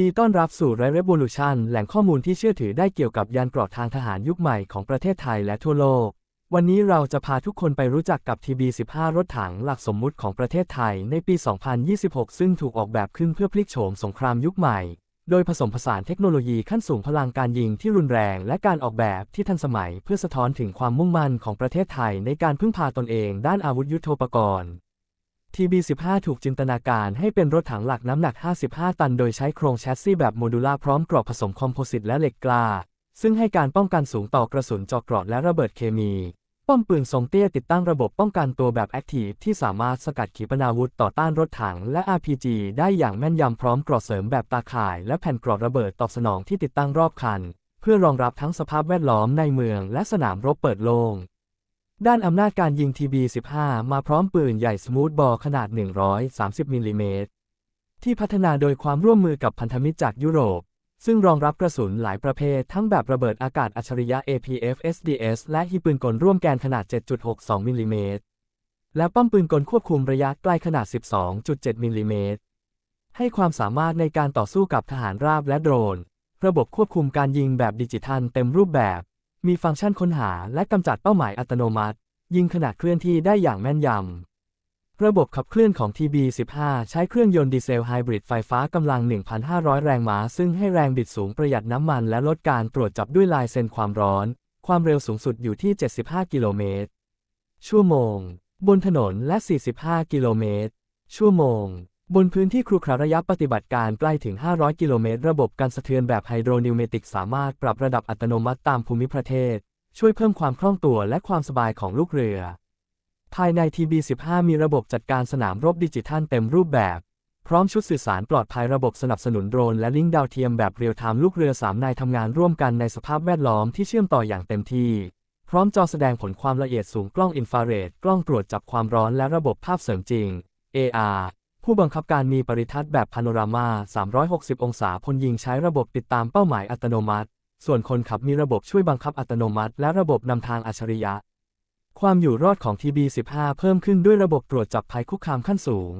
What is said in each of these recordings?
ดีต้อนรับสู่ไรเร v o l u t i o n แหล่งข้อมูลที่เชื่อถือได้เกี่ยวกับยานเกราะทางทหารยุคใหม่ของประเทศไทยและทั่วโลก วันนี้เราจะพาทุกคนไปรู้จักกับ TB15 รถถังหลักสมมุติของประเทศไทยในปี 2026 ซึ่งถูกออกแบบขึ้นเพื่อพลิกโฉมสงครามยุคใหม่ โดยผสมผสานเทคโนโลยีขั้นสูงพลังการยิงที่รุนแรง และการออกแบบที่ทันสมัยเพื่อสะท้อนถึงความมุ่งมั่นของประเทศไทยในการพึ่งพาตนเอง ด้านอาวุธยุโทโธปกรณ์ TB15 ถูกจินตนาการให้เป็นรถถังหลักน้ำหนัก 55 ตัน โดยใช้โครงแชสซีแบบโมดูล่าพร้อมกรอบผสมคอมโพสิตและเหล็กกล้า ซึ่งให้การป้องกันสูงต่อกระสุนเจาะเกราะและระเบิดเคมี ป้อมปืนทรงเตี้ยติดตั้งระบบป้องกันตัวแบบแอคทีฟที่สามารถสกัดขีปนาวุธต่อต้านรถถังและ RPG ได้อย่างแม่นยำพร้อมกรอบเสริมแบบตาข่าย และแผ่นกรอบระเบิดตอบสนองที่ติดตั้งรอบคัน เพื่อรองรับทั้งสภาพแวดล้อมในเมืองและสนามรบเปิดโล่ง ด้านอำนาจการยิง TB15 มาพร้อมปืนใหญ่สมูทบอลขนาด 130มิลลิเมตรที่พัฒนาโดยความร่วมมือกับพันธมิตรจากยุโรป ซึ่งรองรับกระสุนหลายประเภท ทั้งแบบระเบิดอากาศอัจฉริยะ APF SDS และฮีปืนกลร่วมแกนขนาด 7.62มิลลิเมตรและป้อมปืนกลควบคุมระยะใกล้ขนาด 12.7มิลลิเมตรให้ความสามารถในการต่อสู้กับทหารราบและโดรน ระบบควบคุมการยิงแบบดิจิทัลเต็มรูปแบบ มีฟังก์ชันค้นหาและกำจัดเป้าหมายอัตโนมัติ ยิงขนาดเคลื่อนที่ได้อย่างแม่นยำ ระบบขับเคลื่อนของ TB15 ใช้เครื่องยนต์ดีเซลไฮบริดไฟฟ้ากำลัง 1,500 แรงม้า ซึ่งให้แรงบิดสูงประหยัดน้ำมันและลดการตรวจจับด้วยลายเซ็นความร้อน ความเร็วสูงสุดอยู่ที่ 75 กิโลเมตร ชั่วโมง บนถนนและ 45 กิโลเมตร ชั่วโมง บนพื้นที่ครุขระระยะปฏิบัติการใกล้ถึง 500 กิโลเมตร ระบบการสะเทือนแบบไฮโดรนิวเมติกสามารถปรับระดับอัตโนมัติตามภูมิประเทศ ช่วยเพิ่มความคล่องตัวและความสบายของลูกเรือ ภายใน TB15 มีระบบจัดการสนามรบดิจิทัลเต็มรูปแบบ พร้อมชุดสื่อสารปลอดภัยระบบสนับสนุนโดรนและลิงก์ดาวเทียมแบบเรียลไทม์ลูกเรือ 3 นายทำงานร่วมกันในสภาพแวดล้อมที่เชื่อมต่ออย่างเต็มที่ พร้อมจอแสดงผลความละเอียดสูงกล้องอินฟราเรดกล้องตรวจจับความร้อนและระบบภาพเสริมจริง AR ผู้บังคับการมีปริทัศน์แบบพาโนรามา 360 องศาพลยิงใช้ระบบติดตามเป้าหมายอัตโนมัติ ส่วนคนขับมีระบบช่วยบังคับอัตโนมัติ และระบบนำทางอัจฉริยะ ความอยู่รอดของ TB15 เพิ่มขึ้นด้วยระบบตรวจจับภัยคุกคามขั้นสูง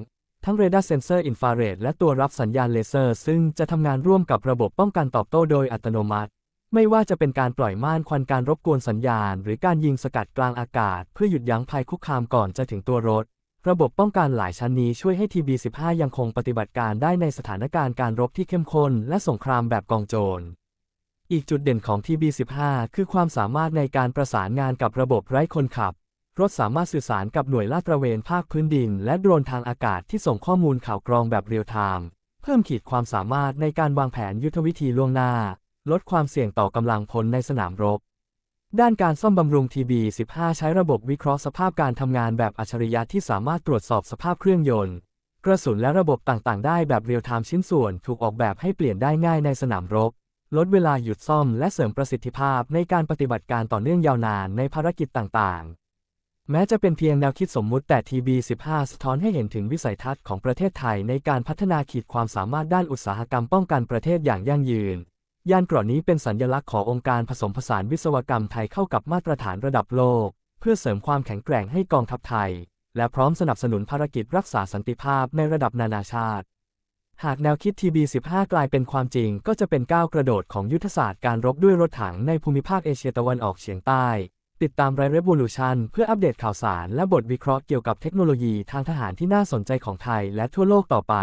ทั้งเรดาร์เซนเซอร์อินฟราเรดและตัวรับสัญญาณเลเซอร์ ซึ่งจะทำงานร่วมกับระบบป้องกันตอบโต้โดยอัตโนมัติ ไม่ว่าจะเป็นการปล่อยม่านควันการรบกวนสัญญาณ หรือการยิงสกัดกลางอากาศ เพื่อหยุดยั้งภัยคุกคามก่อนจะถึงตัวรถ ระบบป้องกันหลายชั้นนี้ช่วยให้ TB15 ยังคงปฏิบัติการได้ในสถานการณ์การรบที่เข้มข้นและสงครามแบบกองโจร อีกจุดเด่นของ TB15 คือความสามารถในการประสานงานกับระบบไร้คนขับ รถสามารถสื่อสารกับหน่วยลาดตระเวนภาคพื้นดิน และโดรนทางอากาศที่ส่งข้อมูลข่าวกรองแบบเรียลไทม์ เพิ่มขีดความสามารถในการวางแผนยุทธวิธีล่วงหน้า ลดความเสี่ยงต่อกำลังพลในสนามรบ ด้านการซ่อมบำรุง TB15 ใช้ระบบวิเคราะห์สภาพการทำงานแบบอัจฉริยะที่สามารถตรวจสอบสภาพเครื่องยนต์ กระสุนและระบบต่างๆ ได้แบบเรียลไทม์ชิ้นส่วนถูกออกแบบให้เปลี่ยนได้ง่ายในสนามรบ ลดเวลาหยุดซ่อมและเสริมประสิทธิภาพในการปฏิบัติการต่อเนื่องยาวนานในภารกิจต่างๆ แม้จะเป็นเพียงแนวคิดสมมุติแต่ TB15 สะท้อนให้เห็นถึงวิสัยทัศน์ของประเทศไทยในการพัฒนาขีดความสามารถด้านอุตสาหกรรมป้องกันประเทศอย่างยั่งยืน ยานเกราะนี้เป็นสัญลักษณ์ขององค์การผสมผสานวิศวกรรมไทยเข้ากับมาตรฐานระดับโลก เพื่อเสริมความแข็งแกร่งให้กองทัพไทย และพร้อมสนับสนุนภารกิจรักษาสันติภาพในระดับนานาชาติ หากแนวคิด TB15 กลายเป็นความจริงก็จะเป็นก้าวกระโดดของยุทธศาสตร์การรบด้วยรถถังในภูมิภาคเอเชียตะวันออกเฉียงใต้ ติดตามไรเร v o l u t i o n เพื่ออัปเดตข่าวสารและบทวิเคราะห์เกี่ยวกับเทคโนโลยีทางทหารที่น่าสนใจของไทยและทั่วโลกต่อไป